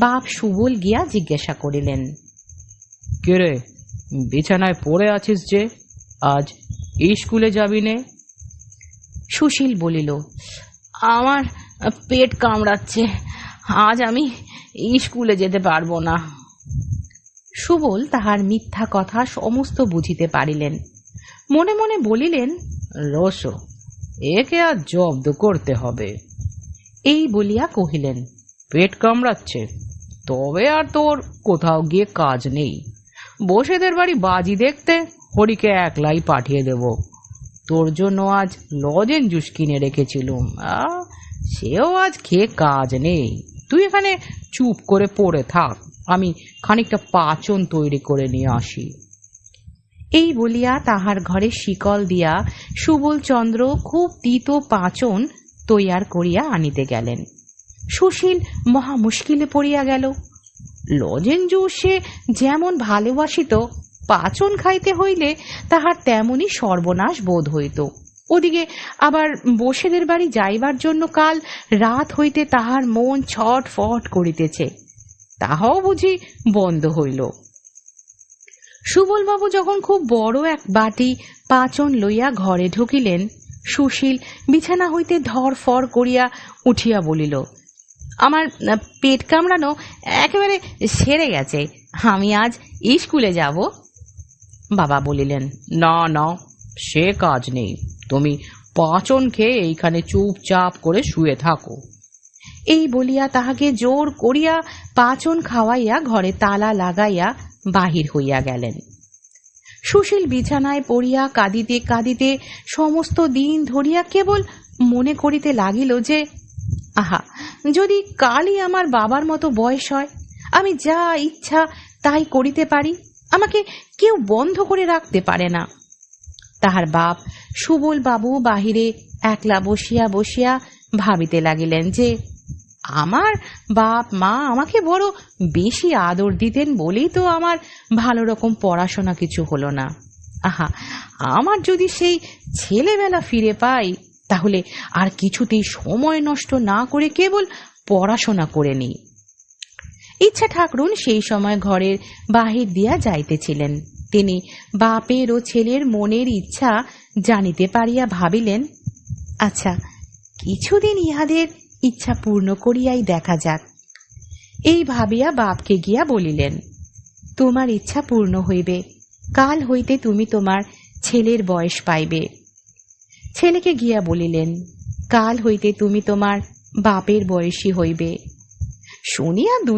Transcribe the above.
বাপ সুবল গিয়া জিজ্ঞাসা করিলেন কে রে বিছানায় পড়ে আছিস যে আজ স্কুলে যাবি নে? সুশীল বলিল আমার পেট কামড়াচ্ছে আজ আমি স্কুলে যেতে পারব না। সুবল তাহার মিথ্যা কথা সমস্ত বুঝিতে পারিলেন। মনে মনে বলিলেন রস একে আর জব্দ করতে হবে। এই বলিয়া কহিলেন পেট কামড়াচ্ছে। তবে আর তোর কোথাও গিয়ে কাজ নেই। বসেদের বাড়ি বাজি দেখতে হরিকে একলাই পাঠিয়ে দেব। তোর জন্য আজ লজেন জুস কিনে রেখেছিলুম। সেও আজ খেয়ে কাজ নেই। তুই এখানে চুপ করে পড়ে থাক। আমি খানিকটা পাচন তৈরি করে নিয়ে আসি। এই বলিয়া তাহার ঘরে শিকল দিয়া সুবল চন্দ্র খুব তিতো পাচন তৈয়ার করিয়া আনিতে গেলেন। সুশীল মহা মুশকিলে পড়িয়া গেল। লজেঞ্জু সে যেমন ভালোবাসিত পাচন খাইতে হইলে তাহার তেমনি সর্বনাশ বোধ হইত। ওদিকে আবার বসেদের বাড়ি যাইবার জন্য কাল রাত হইতে তাহার মন ছটফট করিতেছে। তাহাও বুঝি বন্ধ হইল। সুবলবাবু যখন খুব বড় এক বাটি পাচন লইয়া ঘরে ঢুকিলেন, সুশীল বিছানা হইতে ধরফর করিয়া উঠিয়া বলিল আমার পেট কামড়ানো একেবারে সেরে গেছে। আমি আজ স্কুলে যাব। বাবা বলিলেন, না না, সে কাজ নেই। তুমি পাচন খেয়ে এইখানে চুপচাপ করে শুয়ে থাকো। এই বলিয়া তাহাকে জোর করিয়া পাচন খাওয়াইয়া ঘরে তালা লাগাইয়া বাহির হইয়া গেলেন। সুশীল বিছানায় পড়িয়া কাঁদিতে কাঁদিতে সমস্ত দিন ধরিয়া কেবল মনে করিতে লাগিল যে আহা, যদি কালই আমার বাবার মতো বয়স হয়, আমি যা ইচ্ছা তাই করিতে পারি, আমাকে কেউ বন্ধ করে রাখতে পারে না। তাহার বাপ সুবল বাবু বাহিরে একলা বসিয়া বসিয়া ভাবিতে লাগিলেন যে, আমার বাপ মা আমাকে বড় বেশি আদর দিতেন বলেই তো আমার ভালো রকম পড়াশোনা কিছু হলো না। আহা, আমার যদি সেই ছেলেবেলা ফিরে পাই তাহলে আর কিছুতেই সময় নষ্ট না করে কেবল পড়াশোনা করে নিই। ইচ্ছা ঠাকরুন সেই সময় ঘরের বাহির দিয়া যাইতেছিলেন। তিনি বাপের ও ছেলের মনের ইচ্ছা জানিতে পারিয়া ভাবিলেন আচ্ছা কিছুদিন ইহাদের ইচ্ছা পূর্ণ করিয়াই দেখা যাক। এই ভাবিয়া বাপকে গিয়া বলিলেন, তোমার ইচ্ছা পূর্ণ হইবে, কাল হইতে তুমি তোমার ছেলের বয়স পাইবে। ছেলেকে গিয়া বলিলেন কাল হইতে তুমি তোমার বাপের বয়সী হইবে। শুনিয়া দুই